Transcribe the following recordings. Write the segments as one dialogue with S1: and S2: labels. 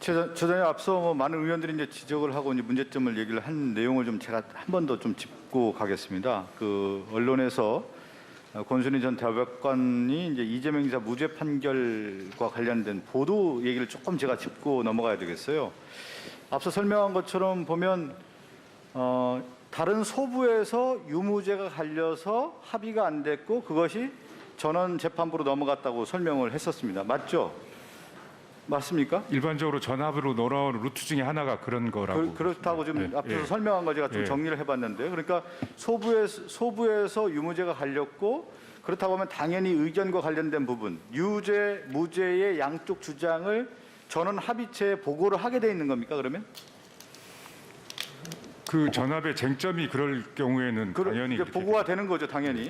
S1: 최 저장님 앞서 뭐 많은 의원들이 이제 지적을 하고 이제 문제점을 얘기를 한 내용을 좀 제가 한 번 더 좀 짚고 가겠습니다. 그 언론에서 어, 권순희 전 대법관이 이제 이재명 지사 무죄 판결과 관련된 보도 얘기를 조금 제가 짚고 넘어가야 되겠어요. 앞서 설명한 것처럼 보면 어, 다른 소부에서 유무죄가 갈려서 합의가 안 됐고 그것이 전원 재판부로 넘어갔다고 설명을 했었습니다. 맞죠? 맞습니까?
S2: 일반적으로 전압으로 돌아오는 루트 중에 하나가 그런 거라고.
S1: 그, 그렇다고 지금
S2: 네,
S1: 앞에서
S2: 예.
S1: 설명한 거 제가 좀
S2: 예.
S1: 정리를 해봤는데요. 그러니까 소부에서, 소부에서 유무죄가 갈렸고 그렇다고 하면 당연히 의견과 관련된 부분, 유죄, 무죄의 양쪽 주장을 전원 합의체에 보고를 하게 돼 있는 겁니까? 그러면?
S2: 그 전압의 쟁점이 그럴 경우에는
S1: 그
S2: 당연히
S1: 보고가 되는 거죠, 당연히.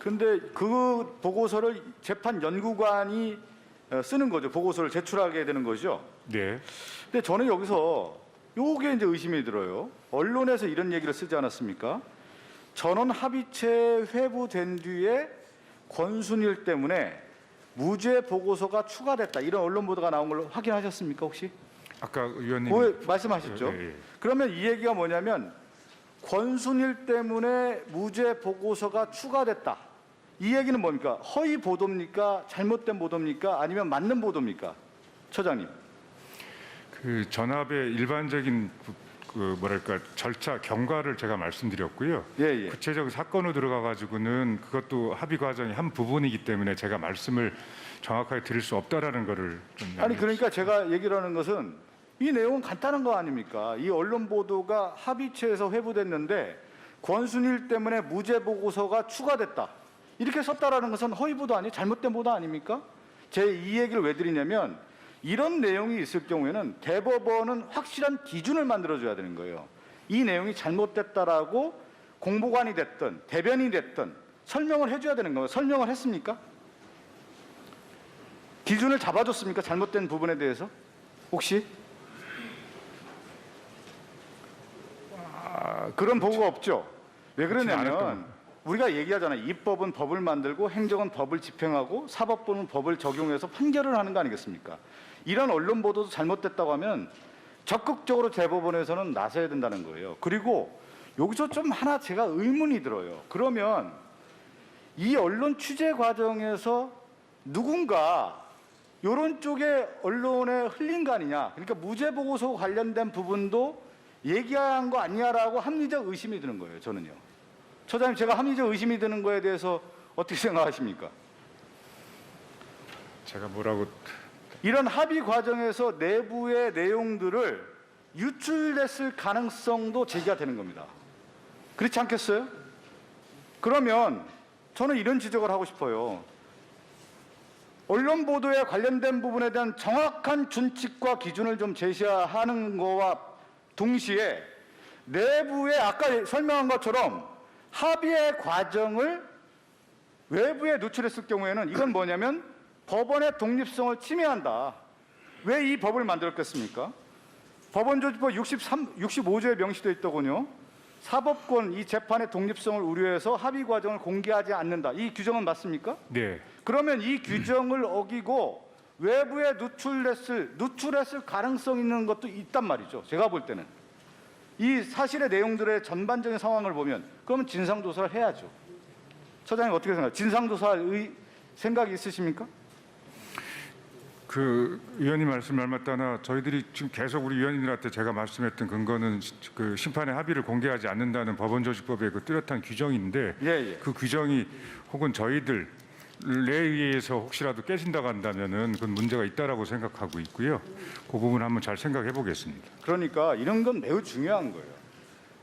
S1: 근데 그 보고서를 재판 연구관이 어, 쓰는 거죠. 보고서를 제출하게 되는 거죠.
S2: 네.
S1: 근데 저는 여기서 요게 이제 의심이 들어요. 언론에서 이런 얘기를 쓰지 않았습니까? 전원 합의체 회부된 뒤에 권순일 때문에 무죄 보고서가 추가됐다. 이런 언론 보도가 나온 걸로 확인하셨습니까, 혹시?
S2: 아까 의원님
S1: 그 말씀하셨죠.
S2: 예, 예.
S1: 그러면 이 얘기가 뭐냐면 권순일 때문에 무죄 보고서가 추가됐다. 이 얘기는 뭡니까? 허위 보도입니까? 잘못된 보도입니까? 아니면 맞는 보도입니까? 처장님.
S2: 그 전압의 일반적인 그, 그 뭐랄까 절차 경과를 제가 말씀드렸고요.
S1: 예, 예.
S2: 구체적 사건으로 들어가 가지고는 그것도 합의 과정의 한 부분이기 때문에 제가 말씀을 정확하게 드릴 수 없다라는 거를 좀
S1: 아니 그러니까 제가 얘기를 하는 것은 이 내용은 간단한 거 아닙니까? 이 언론 보도가 합의체에서 회부됐는데 권순일 때문에 무죄 보고서가 추가됐다. 이렇게 썼다라는 것은 허위 보도 아니 잘못된 보도 아닙니까? 제 이 얘기를 왜 드리냐면 이런 내용이 있을 경우에는 대법원은 확실한 기준을 만들어 줘야 되는 거예요. 이 내용이 잘못됐다라고 공보관이 됐든 대변이 됐든 설명을 해 줘야 되는 거예요. 설명을 했습니까? 기준을 잡아줬습니까? 잘못된 부분에 대해서? 혹시? 아, 그런 보고가 없죠. 왜 그러냐면. 우리가 얘기하잖아요. 입법은 법을 만들고 행정은 법을 집행하고 사법부는 법을 적용해서 판결을 하는 거 아니겠습니까? 이런 언론 보도도 잘못됐다고 하면 적극적으로 대법원에서는 나서야 된다는 거예요. 그리고 여기서 좀 하나 제가 의문이 들어요. 그러면 이 언론 취재 과정에서 누군가 이런 쪽에 언론에 흘린 거 아니냐. 그러니까 무죄 보고서 관련된 부분도 얘기한 거 아니냐라고 합리적 의심이 드는 거예요. 저는요. 처장님 제가 합리적 의심이 드는 거에 대해서 어떻게 생각하십니까?
S2: 제가 뭐라고
S1: 이런 합의 과정에서 내부의 내용들을 유출됐을 가능성도 제기가 되는 겁니다. 그렇지 않겠어요? 그러면 저는 이런 지적을 하고 싶어요. 언론 보도에 관련된 부분에 대한 정확한 준칙과 기준을 좀 제시하는 거와 동시에 내부에 아까 설명한 것처럼 합의의 과정을 외부에 노출했을 경우에는 이건 뭐냐면 법원의 독립성을 침해한다. 왜 이 법을 만들었겠습니까? 법원조직법 63, 65조에 명시되어 있더군요. 사법권 이 재판의 독립성을 우려해서 합의 과정을 공개하지 않는다. 이 규정은 맞습니까?
S2: 네.
S1: 그러면 이 규정을 어기고 외부에 누출했을 누출했을 가능성 있는 것도 있단 말이죠. 제가 볼 때는 이 사실의 내용들의 전반적인 상황을 보면 그러면 진상 조사를 해야죠. 처장님 어떻게 생각해요? 진상 조사할 의, 생각이 있으십니까?
S2: 그 의원님 말씀 말맞다나 저희들이 지금 계속 우리 의원님들한테 제가 말씀했던 근거는 시- 그 심판의 합의를 공개하지 않는다는 법원조직법의 그 뚜렷한 규정인데
S1: 예, 예.
S2: 그 규정이 혹은 저희들 에 의해서 혹시라도 깨진다고 한다면은 그건 문제가 있다라고 생각하고 있고요. 그 부분 한번 잘 생각해 보겠습니다.
S1: 그러니까 이런 건 매우 중요한 거예요.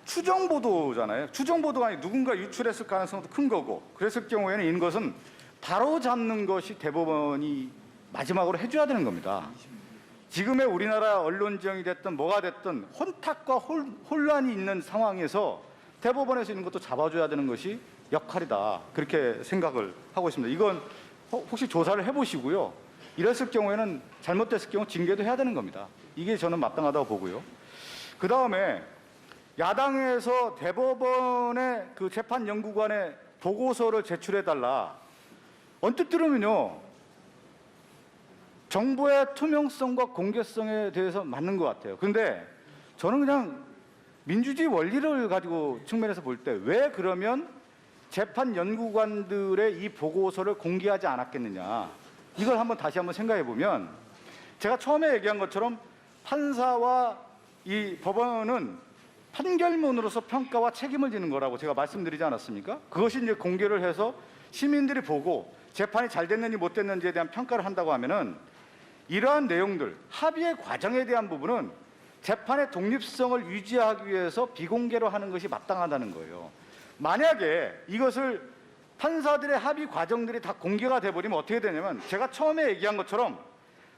S1: 추정 보도잖아요. 추정 보도가 아니 누군가 유출했을 가능성도 큰 거고 그랬을 경우에는 이것은 바로 잡는 것이 대법원이 마지막으로 해줘야 되는 겁니다. 지금의 우리나라 언론 지형이 됐든 뭐가 됐든 혼탁과 홀, 혼란이 있는 상황에서 대법원에서 있는 것도 잡아줘야 되는 것이 역할이다. 그렇게 생각을 하고 있습니다. 이건 혹- 혹시 조사를 해보시고요. 이랬을 경우에는 잘못됐을 경우 징계도 해야 되는 겁니다. 이게 저는 마땅하다고 보고요. 그 다음에 야당에서 대법원의 그 재판 연구관에 보고서를 제출해 달라. 언뜻 들으면요. 정부의 투명성과 공개성에 대해서 맞는 것 같아요. 근데 저는 그냥 민주주의 원리를 가지고 측면에서 볼 때 왜 그러면 재판 연구관들의 이 보고서를 공개하지 않았겠느냐. 이걸 한번 다시 한번 생각해 보면 제가 처음에 얘기한 것처럼 판사와 이 법원은 판결문으로서 평가와 책임을 지는 거라고 제가 말씀드리지 않았습니까? 그것이 이제 공개를 해서 시민들이 보고 재판이 잘 됐는지 못 됐는지에 대한 평가를 한다고 하면은 이러한 내용들 합의의 과정에 대한 부분은 재판의 독립성을 유지하기 위해서 비공개로 하는 것이 마땅하다는 거예요. 만약에 이것을 판사들의 합의 과정들이 다 공개가 돼버리면 어떻게 되냐면 제가 처음에 얘기한 것처럼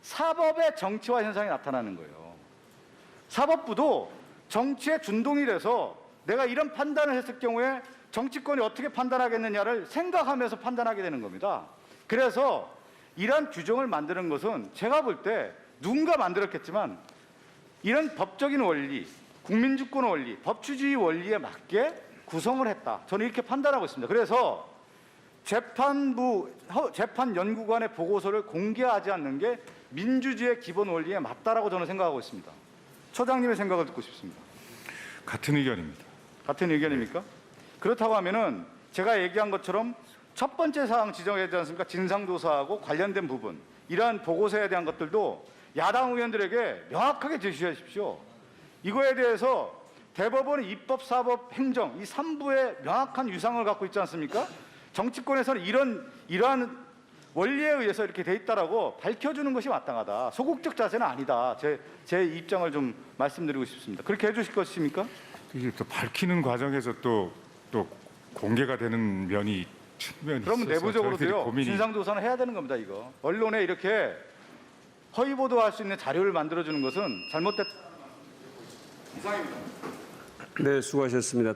S1: 사법의 정치화 현상이 나타나는 거예요. 사법부도 정치에 준동이 돼서 내가 이런 판단을 했을 경우에 정치권이 어떻게 판단하겠느냐를 생각하면서 판단하게 되는 겁니다. 그래서 이러한 규정을 만드는 것은 제가 볼 때 누군가 만들었겠지만 이런 법적인 원리, 국민주권 원리, 법치주의 원리에 맞게 구성을 했다. 저는 이렇게 판단하고 있습니다. 그래서 재판부, 허- 재판연구관의 보고서를 공개하지 않는 게 민주주의의 기본 원리에 맞다라고 저는 생각하고 있습니다. 처장님의 생각을 듣고 싶습니다.
S2: 같은 의견입니다.
S1: 같은 의견입니까? 그렇다고 하면은 제가 얘기한 것처럼 첫 번째 사항 지정해야 되지 않습니까? 진상조사하고 관련된 부분 이러한 보고서에 대한 것들도 야당 의원들에게 명확하게 제시하십시오. 이거에 대해서 대법원 입법, 사법, 행정 이 3부의 명확한 유상을 갖고 있지 않습니까? 정치권에서는 이런 이러한 원리에 의해서 이렇게 돼 있다라고 밝혀주는 것이 마땅하다. 소극적 자세는 아니다. 제, 제 입장을 좀 말씀드리고 싶습니다. 그렇게 해주실 것입니까?
S2: 이게 또 밝히는 과정에서 또 또 공개가 되는 면이 측면이
S1: 그러면 내부적으로도요
S2: 고민이
S1: 진상조사는 해야 되는 겁니다 이거 언론에 이렇게 허위 보도할 수 있는 자료를 만들어주는 것은 잘못됐
S3: 네, 수고하셨습니다.